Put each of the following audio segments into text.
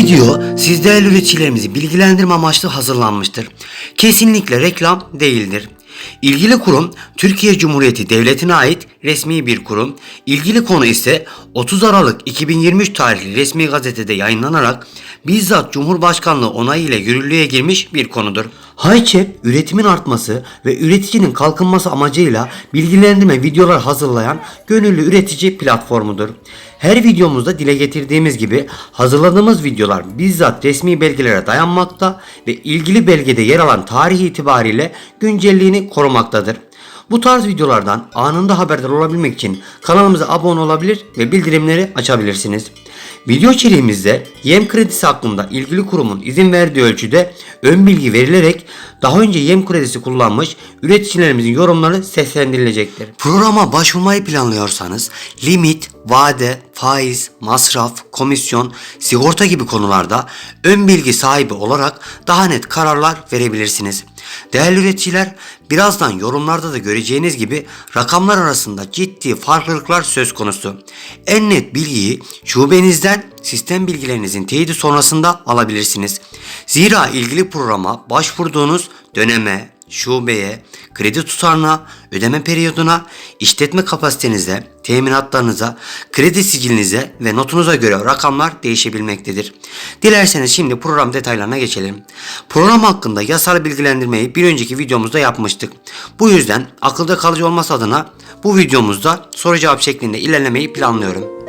video siz değerli üreticilerimizi bilgilendirme amaçlı hazırlanmıştır. Kesinlikle reklam değildir. İlgili kurum Türkiye Cumhuriyeti Devleti'ne ait resmi bir kurum. İlgili konu ise 30 Aralık 2023 tarihli resmi gazetede yayınlanarak bizzat Cumhurbaşkanlığı onayı ile yürürlüğe girmiş bir konudur. Hayçep üretimin artması ve üreticinin kalkınması amacıyla bilgilendirme videolar hazırlayan gönüllü üretici platformudur. Her videomuzda dile getirdiğimiz gibi hazırladığımız videolar bizzat resmi belgelere dayanmakta ve ilgili belgede yer alan tarih itibariyle güncelliğini korumaktadır. Bu tarz videolardan anında haberdar olabilmek için kanalımıza abone olabilir ve bildirimleri açabilirsiniz. Video içeriğimizde yem kredisi hakkında ilgili kurumun izin verdiği ölçüde ön bilgi verilerek daha önce yem kredisi kullanmış üreticilerimizin yorumları seslendirilecektir. Programa başvurmayı planlıyorsanız limit, vade, faiz, masraf, komisyon, sigorta gibi konularda ön bilgi sahibi olarak daha net kararlar verebilirsiniz. Değerli üreticiler, birazdan yorumlarda da göreceğiniz gibi rakamlar arasında ciddi farklılıklar söz konusu. En net bilgiyi şubenizden sistem bilgilerinizin teyidi sonrasında alabilirsiniz. Zira ilgili programa başvurduğunuz döneme, şubeye, kredi tutarına, ödeme periyoduna, işletme kapasitenize, teminatlarınıza, kredi sicilinize ve notunuza göre rakamlar değişebilmektedir. Dilerseniz şimdi program detaylarına geçelim. Program hakkında yasal bilgilendirmeyi bir önceki videomuzda yapmıştık. Bu yüzden akılda kalıcı olması adına bu videomuzda soru cevap şeklinde ilerlemeyi planlıyorum.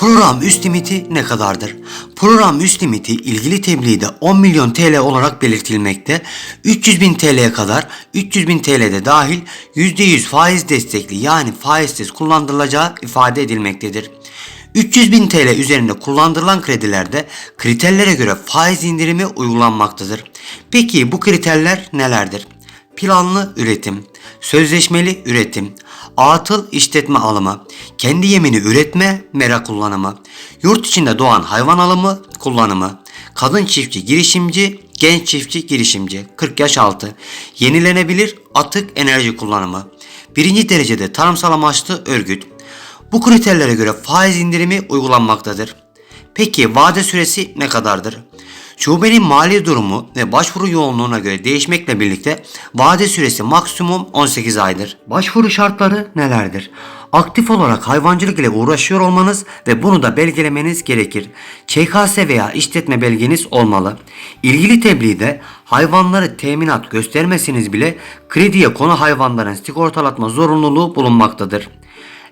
Program üst limiti ne kadardır? Program üst limiti ilgili tebliğde 10 milyon TL olarak belirtilmekte. 300 bin TL'ye kadar 300 bin TL'de dahil %100 faiz destekli yani faizsiz kullandırılacağı ifade edilmektedir. 300 bin TL üzerinde kullandırılan kredilerde kriterlere göre faiz indirimi uygulanmaktadır. Peki bu kriterler nelerdir? Planlı üretim, sözleşmeli üretim, atıl işletme alımı, kendi yemini üretme, mera kullanımı, yurt içinde doğan hayvan alımı, kullanımı, kadın çiftçi girişimci, genç çiftçi girişimci, 40 yaş altı, yenilenebilir atık enerji kullanımı, birinci derecede tarımsal amaçlı örgüt. Bu kriterlere göre faiz indirimi uygulanmaktadır. Peki vade süresi ne kadardır? Şubenin mali durumu ve başvuru yoğunluğuna göre değişmekle birlikte vade süresi maksimum 18 aydır. Başvuru şartları nelerdir? Aktif olarak hayvancılık ile uğraşıyor olmanız ve bunu da belgelemeniz gerekir. ÇKS veya işletme belgeniz olmalı. İlgili tebliğde hayvanları teminat göstermeseniz bile krediye konu hayvanların sigortalatma zorunluluğu bulunmaktadır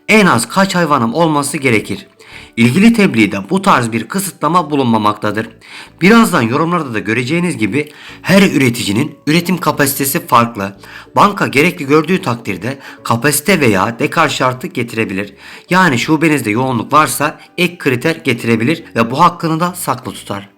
en az kaç hayvanım olması gerekir? İlgili tebliğde bu tarz bir kısıtlama bulunmamaktadır. Birazdan yorumlarda da göreceğiniz gibi her üreticinin üretim kapasitesi farklı. Banka gerekli gördüğü takdirde kapasite veya dekar şartı getirebilir. Yani şubenizde yoğunluk varsa ek kriter getirebilir ve bu hakkını da saklı tutar.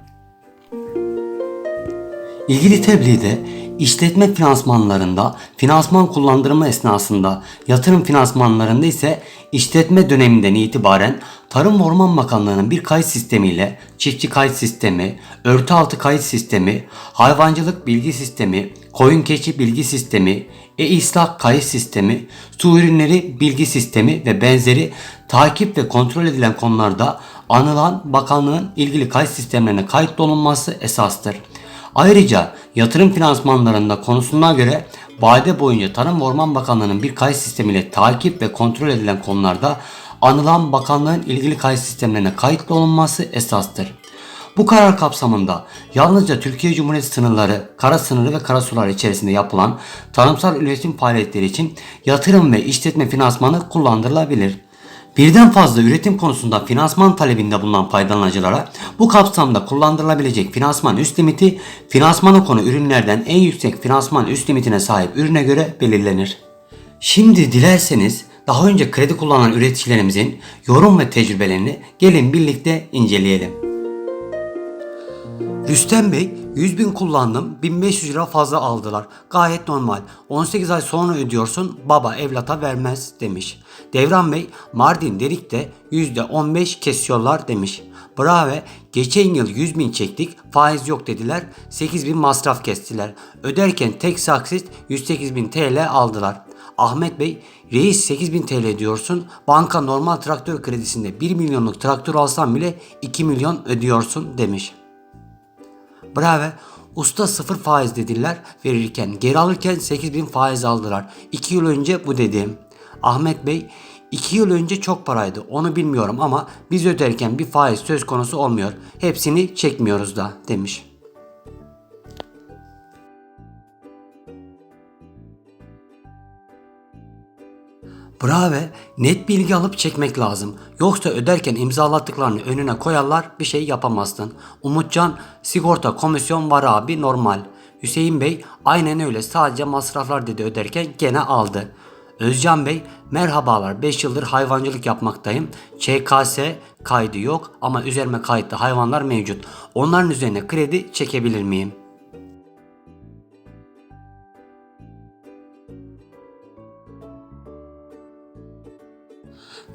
İlgili tebliğde işletme finansmanlarında, finansman kullandırma esnasında, yatırım finansmanlarında ise işletme döneminden itibaren Tarım ve Orman Bakanlığı'nın bir kayıt sistemiyle çiftçi kayıt sistemi, örtü altı kayıt sistemi, hayvancılık bilgi sistemi, koyun keçi bilgi sistemi, e-İslah kayıt sistemi, su ürünleri bilgi sistemi ve benzeri takip ve kontrol edilen konularda anılan bakanlığın ilgili kayıt sistemlerine kayıtlı olunması esastır. Ayrıca yatırım finansmanlarında konusuna göre vade boyunca Tarım ve Orman Bakanlığı'nın bir kayıt sistemiyle takip ve kontrol edilen konularda anılan bakanlığın ilgili kayıt sistemlerine kayıtlı olunması esastır. Bu karar kapsamında yalnızca Türkiye Cumhuriyeti sınırları, kara sınırı ve karasular içerisinde yapılan tarımsal üretim faaliyetleri için yatırım ve işletme finansmanı kullandırılabilir. Birden fazla üretim konusunda finansman talebinde bulunan faydalanıcılara bu kapsamda kullandırılabilecek finansman üst limiti finansmanı konu ürünlerden en yüksek finansman üst limitine sahip ürüne göre belirlenir. Şimdi dilerseniz daha önce kredi kullanan üreticilerimizin yorum ve tecrübelerini gelin birlikte inceleyelim. Rüstem Bey 100 bin kullandım 1500 lira fazla aldılar. Gayet normal. 18 ay sonra ödüyorsun baba evlata vermez demiş. Devran Bey Mardin Derik'te %15 kesiyorlar demiş. Bravo geçen yıl 100 bin çektik faiz yok dediler 8 bin masraf kestiler. Öderken tek saksit 108 bin TL aldılar. Ahmet Bey reis 8000 TL diyorsun banka normal traktör kredisinde 1 milyonluk traktör alsan bile 2 milyon ödüyorsun demiş. Bravo. Usta sıfır faiz dediler verirken. Geri alırken 8000 faiz aldılar. 2 yıl önce bu dediğim. Ahmet Bey 2 yıl önce çok paraydı. Onu bilmiyorum ama biz öderken bir faiz söz konusu olmuyor. Hepsini çekmiyoruz da demiş. Bravo, net bilgi alıp çekmek lazım. Yoksa öderken imzalattıklarını önüne koyarlar bir şey yapamazsın. Umutcan, sigorta komisyon var abi normal. Hüseyin Bey, aynen öyle sadece masraflar dedi öderken gene aldı. Özcan Bey, merhabalar 5 yıldır hayvancılık yapmaktayım. ÇKS kaydı yok ama üzerime kayıtlı hayvanlar mevcut. Onların üzerine kredi çekebilir miyim?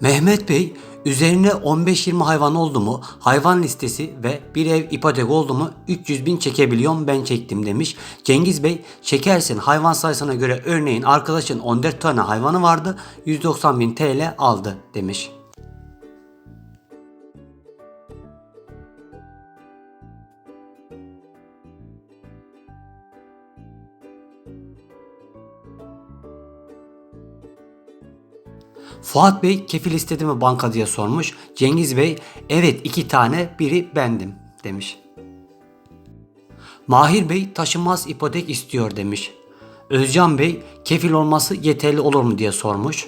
Mehmet Bey üzerine 15-20 hayvan oldu mu hayvan listesi ve bir ev ipotek oldu mu 300 bin çekebiliyorum ben çektim demiş. Cengiz Bey çekersin hayvan sayısına göre örneğin arkadaşın 14 tane hayvanı vardı 190 bin TL aldı demiş. Fuat Bey kefil istedi mi banka diye sormuş. Cengiz Bey evet iki tane biri bendim demiş. Mahir Bey taşınmaz ipotek istiyor demiş. Özcan Bey kefil olması yeterli olur mu diye sormuş.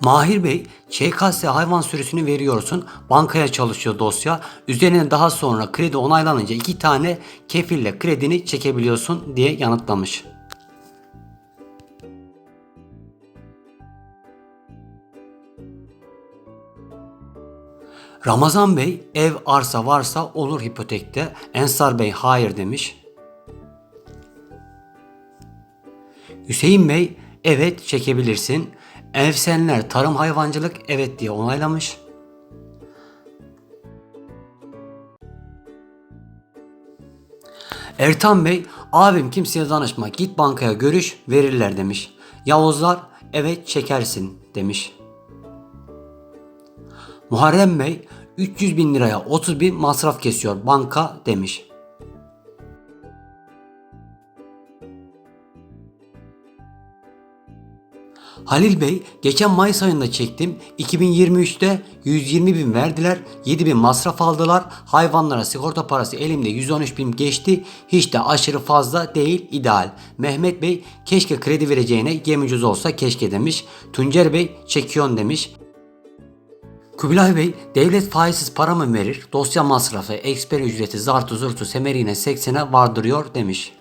Mahir Bey, ÇKS hayvan sürüsünü veriyorsun. Bankaya çalışıyor dosya. Üzerine daha sonra kredi onaylanınca iki tane kefille kredini çekebiliyorsun diye yanıtlamış. Ramazan Bey ev arsa varsa olur hipotekte. Ensar Bey hayır demiş. Hüseyin Bey evet çekebilirsin. Evsenler tarım hayvancılık evet diye onaylamış. Ertan Bey abim kimseye danışma git bankaya görüş verirler demiş. Yavuzlar evet çekersin demiş. Muharrem Bey 300 bin liraya 30 bin masraf kesiyor banka demiş. Halil Bey geçen Mayıs ayında çektim. 2023'te 120 bin verdiler. 7 bin masraf aldılar. Hayvanlara sigorta parası elimde 113 bin geçti. Hiç de aşırı fazla değil ideal. Mehmet Bey keşke kredi vereceğine gem ucuz olsa keşke demiş. Tuncer Bey çekiyon demiş. Kubilay Bey devlet faizsiz para mı verir? Dosya masrafı, eksper ücreti, zartı zurtu semerine 80'e vardırıyor demiş.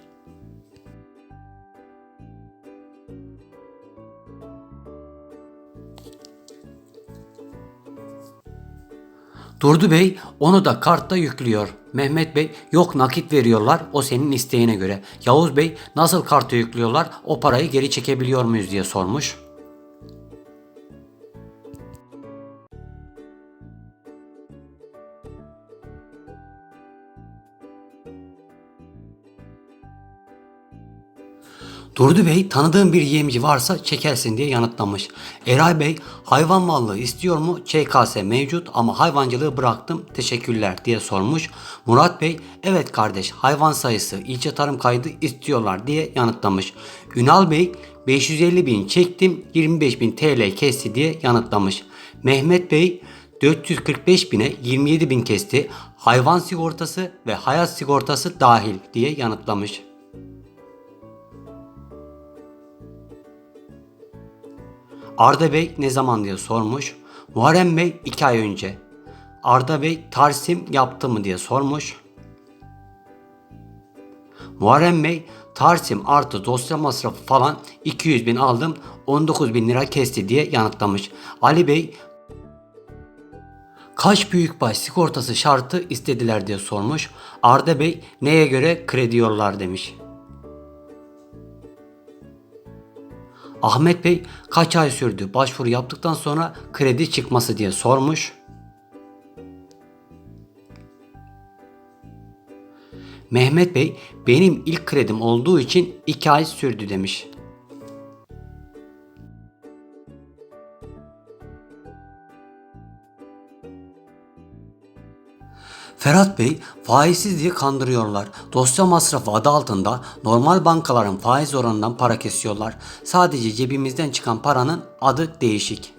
Durdu Bey onu da kartta yüklüyor. Mehmet Bey yok nakit veriyorlar o senin isteğine göre. Yavuz Bey nasıl karta yüklüyorlar o parayı geri çekebiliyor muyuz diye sormuş. Durdu Bey tanıdığım bir yemci varsa çekersin diye yanıtlamış. Eray Bey hayvan mallığı istiyor mu? ÇKS mevcut ama hayvancılığı bıraktım teşekkürler diye sormuş. Murat Bey evet kardeş hayvan sayısı ilçe tarım kaydı istiyorlar diye yanıtlamış. Ünal Bey 550 bin çektim 25 bin TL kesti diye yanıtlamış. Mehmet Bey 445 bine 27 bin kesti hayvan sigortası ve hayat sigortası dahil diye yanıtlamış. Arda Bey ne zaman diye sormuş. Muharrem Bey 2 ay önce. Arda Bey tarsim yaptı mı diye sormuş. Muharrem Bey tarsim artı dosya masrafı falan 200 bin aldım 19 bin lira kesti diye yanıtlamış. Ali Bey kaç büyükbaş sigortası şartı istediler diye sormuş. Arda Bey neye göre kredi yollar demiş. Ahmet Bey kaç ay sürdü başvuru yaptıktan sonra kredi çıkması diye sormuş. Mehmet Bey benim ilk kredim olduğu için 2 ay sürdü demiş. Ferhat Bey faizsiz diye kandırıyorlar. Dosya masrafı adı altında normal bankaların faiz oranından para kesiyorlar. Sadece cebimizden çıkan paranın adı değişik.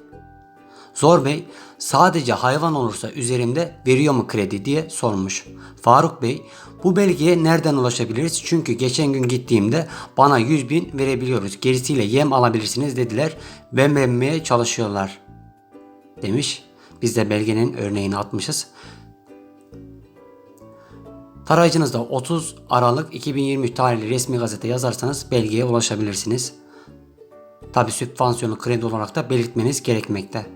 Zor Bey sadece hayvan olursa üzerimde veriyor mu kredi diye sormuş. Faruk Bey bu belgeye nereden ulaşabiliriz? Çünkü geçen gün gittiğimde bana 100 bin verebiliyoruz. Gerisiyle yem alabilirsiniz dediler ve vermeye çalışıyorlar demiş. Biz de belgenin örneğini atmışız. Tarayıcınızda 30 Aralık 2023 tarihli resmi gazete yazarsanız belgeye ulaşabilirsiniz. Tabi sübvansiyonu kredi olarak da belirtmeniz gerekmekte.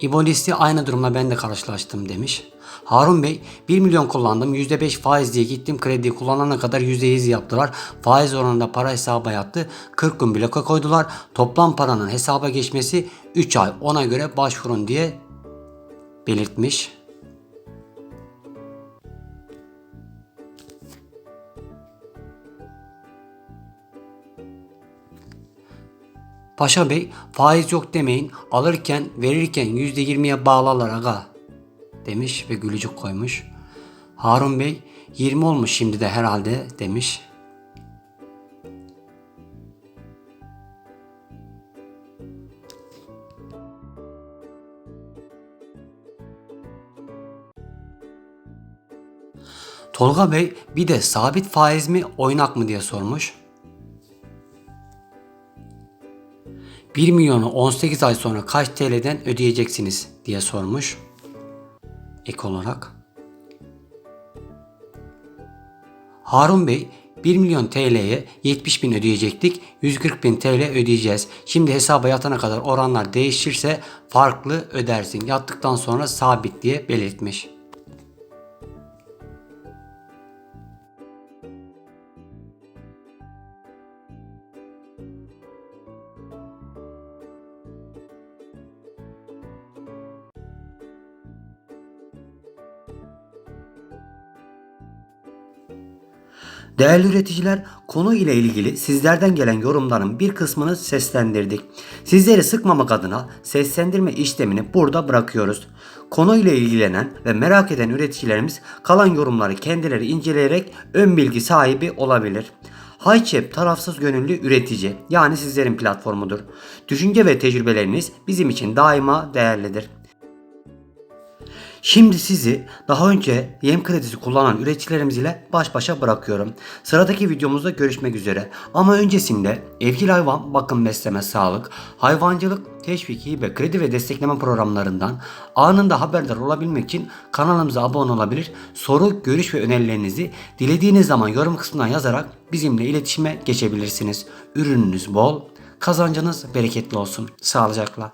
İbo listi aynı durumla ben de karşılaştım demiş. Harun Bey 1 milyon kullandım %5 faiz diye gittim krediyi kullanana kadar %100 yaptılar. Faiz oranında para hesaba yattı. 40 gün bloka koydular. Toplam paranın hesaba geçmesi 3 ay ona göre başvurun diye belirtmiş. Paşa Bey faiz yok demeyin alırken verirken %20'ye bağlarlar aga demiş ve gülücük koymuş. Harun Bey 20 olmuş şimdi de herhalde demiş. Tolga Bey bir de sabit faiz mi oynak mı diye sormuş. 1 milyonu 18 ay sonra kaç TL'den ödeyeceksiniz diye sormuş. Ek olarak. Harun Bey 1 milyon TL'ye 70 bin ödeyecektik. 140 bin TL ödeyeceğiz. Şimdi hesaba yatana kadar oranlar değişirse farklı ödersin. Yattıktan sonra sabit diye belirtmiş. Değerli üreticiler, konu ile ilgili sizlerden gelen yorumların bir kısmını seslendirdik. Sizleri sıkmamak adına seslendirme işlemini burada bırakıyoruz. Konu ile ilgilenen ve merak eden üreticilerimiz kalan yorumları kendileri inceleyerek ön bilgi sahibi olabilir. Hayçep tarafsız gönüllü üretici yani sizlerin platformudur. Düşünce ve tecrübeleriniz bizim için daima değerlidir. Şimdi sizi daha önce yem kredisi kullanan üreticilerimiz ile baş başa bırakıyorum. Sıradaki videomuzda görüşmek üzere. Ama öncesinde evcil hayvan, bakım, besleme, sağlık, hayvancılık, teşviki ve kredi ve destekleme programlarından anında haberdar olabilmek için kanalımıza abone olabilir. Soru, görüş ve önerilerinizi dilediğiniz zaman yorum kısmından yazarak bizimle iletişime geçebilirsiniz. Ürününüz bol, kazancınız bereketli olsun. Sağlıcakla.